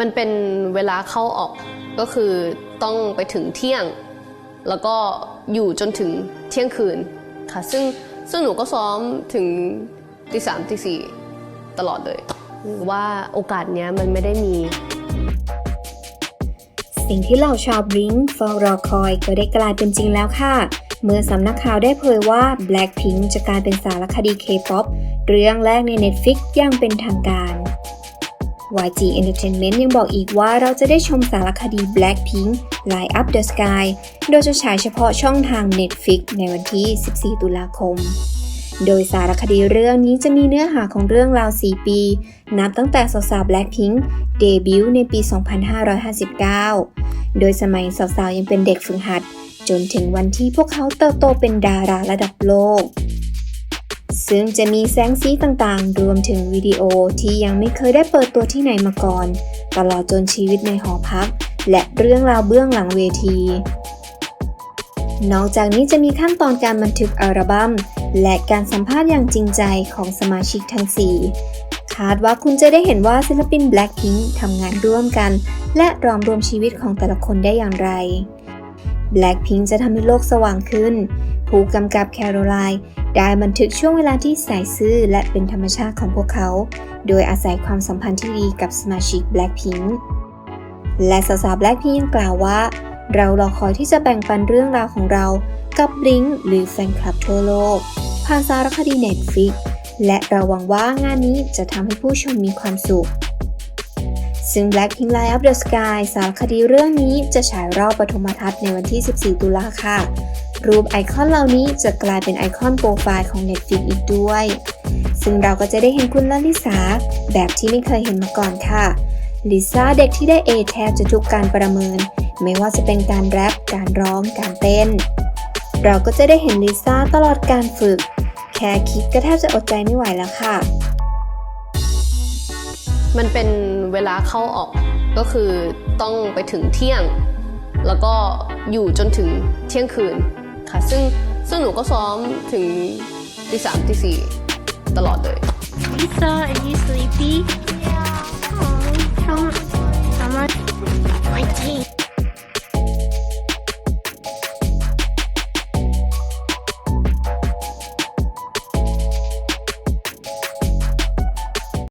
มันเป็นเวลาเข้าออกก็คือต้องไปถึงเที่ยง แล้วก็อยู่จนถึงเที่ยงคืนค่ะ ซึ่งซึ่งหนูก็ซ้อมถึงตีสามตีสี่ตลอดเลย ว่าโอกาสเนี้ยมันไม่ได้มี สิ่งที่เหล่าชาวบลิงเฝ้ารอคอยก็ได้กลายเป็นจริงแล้วค่ะ เมื่อสำนักข่าวได้เผยว่า Blackpink จะกลายเป็นสารคดี K-POP เรื่องแรกใน Netflix อย่างเป็นทางการ YG Entertainment ยังบอกอีกว่าเราจะได้ชมสารคดี Blackpink Light Up the Sky โดยจะฉายเฉพาะช่องทาง Netflix ในวันที่ 14 ตุลาคม โดยสารคดีเรื่องนี้จะมีเนื้อหาของเรื่องราว 4 ปี นับตั้งแต่สาวๆ Blackpink เดบิวต์ในปี 2559 โดยสมัยสาวๆ ยังเป็นเด็กฝึกหัด จนถึงวันที่พวกเขาเติบโตเป็นดาราระดับโลก ซึ่งจะมีแสงสีต่างๆ รวมถึงวิดีโอที่ยังไม่เคยได้เปิดตัวที่ไหนมาก่อน ตลอดจนชีวิตในหอพัก และเรื่องราวเบื้องหลังเวที นอกจากนี้จะมีขั้นตอนการบันทึกอัลบั้มและการสัมภาษณ์อย่างจริงใจของสมาชิกทั้ง 4 คาดว่าคุณจะได้เห็นว่าศิลปิน Blackpink ทำงานร่วมกัน และรอมรวมชีวิตของแต่ละคนได้อย่างไร Blackpink จะทำให้โลกสว่างขึ้น ผู้กำกับแคโรไลน์ได้บันทึกช่วงเวลาที่ใส่ซื่อและเป็นธรรมชาติของพวกเขา โดยอาศัยความสัมพันธ์ที่ดีกับสมาชิก Blackpink และสาวๆ Blackpink ยังกล่าวว่า เรารอคอยที่จะแบ่งปันเรื่องราวของเรากับ Blink หรือแฟนคลับทั่วโลก ผ่านสารคดี Netflix และเราหวังว่างานนี้จะทำให้ผู้ชมมีความสุข ซึ่ง Blackpink Light Up the Sky สารคดีเรื่องนี้จะฉายรอบปฐมทัศน์ในวันที่ 14 ตุลาค่ะ รูปไอคอนเหล่านี้จะกลายเป็นไอคอนโปรไฟล์ของ Netflix อีกด้วย ซึ่งเราก็จะได้เห็นคุณลลิสาแบบที่ไม่เคยเห็นมาก่อนค่ะ ลิซ่าเด็กที่ได้ A แทบจะทุกการประเมิน ไม่ว่าจะเป็นการแรป การร้อง การเต้น เราก็จะได้เห็นลิซ่าตลอดการฝึก แค่คิดก็แทบจะอดใจไม่ไหวแล้วค่ะ มันเป็นเวลาเข้าออกก็คือต้องไปถึงเที่ยง แล้วก็อยู่จนถึงเที่ยงคืน ค่ะ ซึ่งซึ่งหนูก็ซ้อมถึงตีสามตีสี่ตลอดเลย Lisa, are you sleepy?